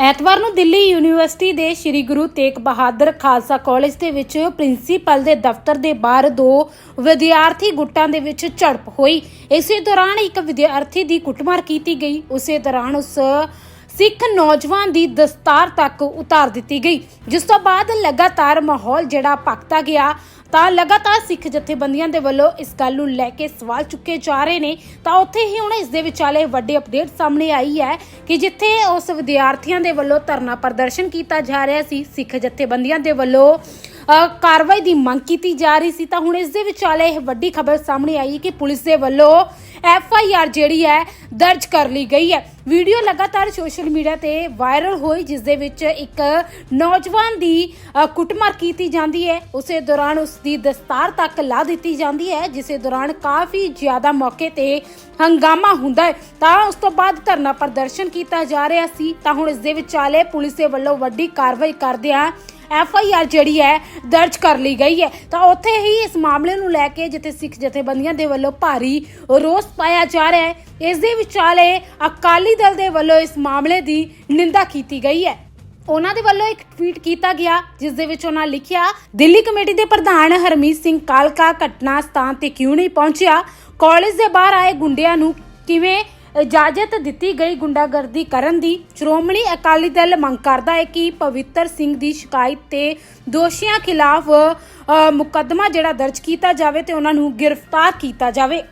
ਐਤਵਾਰ ਨੂੰ ਦਿੱਲੀ ਯੂਨੀਵਰਸਿਟੀ ਦੇ ਸ੍ਰੀ ਗੁਰੂ ਤੇਗ ਬਹਾਦਰ ਖਾਲਸਾ ਕਾਲਜ ਦੇ ਵਿੱਚ ਪ੍ਰਿੰਸੀਪਲ ਦੇ ਦਫ਼ਤਰ ਦੇ ਬਾਹਰ ਦੋ ਵਿਦਿਆਰਥੀ ਗੁੱਟਾਂ ਦੇ ਵਿੱਚ ਝੜਪ ਹੋਈ। ਇਸੇ ਦੌਰਾਨ ਇੱਕ ਵਿਦਿਆਰਥੀ ਦੀ ਕੁੱਟਮਾਰ ਕੀਤੀ ਗਈ। ਉਸੇ ਦੌਰਾਨ ਉਸ ਸਿੱਖ ਨੌਜਵਾਨ ਦੀ ਦਸਤਾਰ ਤੱਕ ਉਤਾਰ ਦਿੱਤੀ ਗਈ। ਜਿਸ ਤੋਂ ਬਾਅਦ ਲਗਾਤਾਰ ਮਾਹੌਲ ਜਿਹੜਾ ਪਕਤਾ ਗਿਆ। ਤਾਂ ਲਗਾਤਾਰ ਸਿੱਖ ਜਥੇਬੰਦੀਆਂ ਦੇ ਵੱਲੋਂ ਇਸ ਗੱਲ ਨੂੰ ਲੈ ਕੇ ਸਵਾਲ ਚੁੱਕੇ ਜਾ ਰਹੇ ਨੇ। ਤਾਂ ਉੱਥੇ ਹੀ ਹੁਣ ਇਸ ਦੇ ਵਿਚਾਲੇ ਵੱਡੀ ਅਪਡੇਟ ਸਾਹਮਣੇ ਆਈ ਹੈ ਕਿ ਜਿੱਥੇ ਉਸ ਵਿਦਿਆਰਥੀਆਂ ਦੇ ਵੱਲੋਂ ਧਰਨਾ ਪ੍ਰਦਰਸ਼ਨ ਕੀਤਾ ਜਾ ਰਿਹਾ ਸੀ, ਸਿੱਖ ਜਥੇਬੰਦੀਆਂ ਦੇ ਵੱਲੋਂ ਕਾਰਵਾਈ ਦੀ ਮੰਗ ਕੀਤੀ ਜਾ ਰਹੀ ਸੀ, ਤਾਂ ਹੁਣ ਇਸ ਦੇ ਵਿਚਾਲੇ ਇਹ ਵੱਡੀ ਖਬਰ ਸਾਹਮਣੇ ਆਈ ਕਿ ਪੁਲਿਸ ਦੇ ਵੱਲੋਂ ਐਫ ਆਈ ਆਰ ਜਿਹੜੀ ਹੈ ਦਰਜ ਕਰ ਲਈ ਗਈ ਹੈ। ਵੀਡੀਓ ਲਗਾਤਾਰ ਸੋਸ਼ਲ ਮੀਡੀਆ ਤੇ ਵਾਇਰਲ ਹੋਈ, ਜਿਸ ਦੇ ਵਿੱਚ ਇੱਕ ਨੌਜਵਾਨ ਦੀ ਕੁੱਟਮਾਰ ਕੀਤੀ ਜਾਂਦੀ ਹੈ। ਉਸੇ ਦੌਰਾਨ ਉਸ ਦੀ ਦਸਤਾਰ ਤੱਕ ਲਾ ਦਿੱਤੀ ਜਾਂਦੀ ਹੈ, ਜਿਸੇ ਦੌਰਾਨ ਕਾਫੀ ਜ਼ਿਆਦਾ ਮੌਕੇ ਤੇ ਹੰਗਾਮਾ ਹੁੰਦਾ ਹੈ। ਤਾਂ ਉਸ ਤੋਂ ਬਾਅਦ ਧਰਨਾ ਪ੍ਰਦਰਸ਼ਨ ਕੀਤਾ ਜਾ ਰਿਹਾ ਸੀ। ਤਾਂ ਹੁਣ ਇਸ ਦੇ ਵਿਚਾਲੇ ਪੁਲਿਸ ਦੇ ਵੱਲੋਂ ਵੱਡੀ ਕਾਰਵਾਈ ਕਰਦਿਆਂ ਐਫ ਆਈ ਆਰ ਜਿਹੜੀ ਹੈ ਦਰਜ ਕਰ ਲਈ ਗਈ ਹੈ। ਤਾਂ ਉੱਥੇ ਹੀ ਇਸ ਮਾਮਲੇ ਨੂੰ ਲੈ ਕੇ ਜਿੱਥੇ ਸਿੱਖ ਜਥੇਬੰਦੀਆਂ ਦੇ ਵੱਲੋਂ ਭਾਰੀ ਰੋਸ ਪਾਇਆ ਜਾ ਰਿਹਾ ਹੈ, ਇਸ ਦੇ ਵਿਚਾਲੇ ਅਕਾਲੀ ਦਲ ਦੇ ਵੱਲੋਂ ਇਸ ਮਾਮਲੇ ਦੀ ਨਿੰਦਾ ਕੀਤੀ ਗਈ ਹੈ। ਉਹਨਾਂ ਦੇ ਵੱਲੋਂ ਇੱਕ ਟਵੀਟ ਕੀਤਾ ਗਿਆ, ਜਿਸ ਦੇ ਵਿੱਚ ਉਹਨਾਂ ਲਿਖਿਆ, ਦਿੱਲੀ ਕਮੇਟੀ ਦੇ ਪ੍ਰਧਾਨ ਹਰਮੀਤ ਸਿੰਘ ਕਾਲਕਾ ਘਟਨਾ ਸਥਾਨ ਤੇ ਕਿਉਂ ਨਹੀਂ ਪਹੁੰਚਿਆ? ਕਾਲਜ ਦੇ ਬਾਹਰ ਆਏ ਗੁੰਡਿਆਂ ਨੂੰ ਕਿਵੇਂ ਇਜਾਜ਼ਤ ਦਿੱਤੀ ਗਈ ਗੁੰਡਾਗਰਦੀ ਕਰਨ ਦੀ। ਸ਼੍ਰੋਮਣੀ ਅਕਾਲੀ ਦਲ ਮੰਗ ਕਰਦਾ ਹੈ ਕਿ ਪਵਿੱਤਰ ਸਿੰਘ ਦੀ ਸ਼ਿਕਾਇਤ ਤੇ ਦੋਸ਼ੀਆਂ ਖਿਲਾਫ ਮੁਕੱਦਮਾ ਜਿਹੜਾ ਦਰਜ ਕੀਤਾ ਜਾਵੇ ਤੇ ਉਹਨਾਂ ਨੂੰ ਗ੍ਰਿਫਤਾਰ ਕੀਤਾ ਜਾਵੇ।